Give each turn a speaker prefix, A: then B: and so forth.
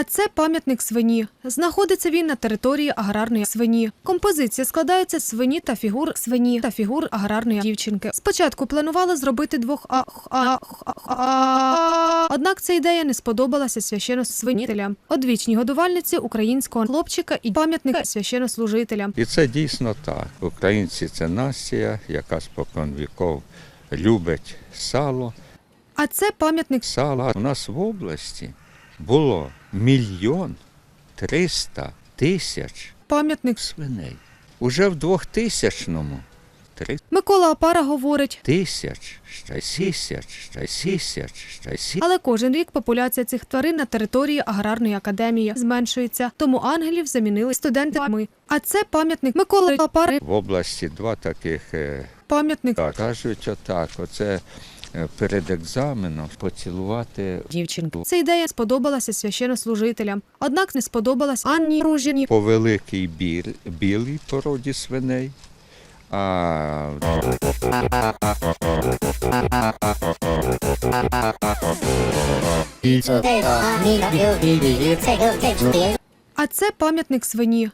A: А це пам'ятник свині. Знаходиться він на території аграрної свині. Композиція складається з свині та фігур свині та фігур аграрної дівчинки. Спочатку планували зробити двох а, а, а, а, однак ця ідея не сподобалася священнослужителям. Одвічній годувальниці українського хлопчика і пам'ятник священнослужителям.
B: І це дійсно так. Українці це нація, яка спокон віков любить сало.
A: А це пам'ятник
B: Сала у нас в області було мільйон триста тисяч
A: пам'ятник.
B: свиней. Уже в 2000-му три
A: Микола Опара говорить.
B: тисяч, ще тисяч, ще тисяч, ще тисяч.
A: Але кожен рік популяція цих тварин на території аграрної академії зменшується, тому ангелів замінили студентами. А це пам'ятник Миколи Опари.
B: В області два таких е,
A: Пам'ятник
B: кажуть отак, оце Е, перед екзаменом поцілувати
A: дівчинку. Ця ідея сподобалася священнослужителям, однак не сподобалась Анні Ружіні.
B: По великій білий породі свиней. А...
A: А це пам'ятник свині.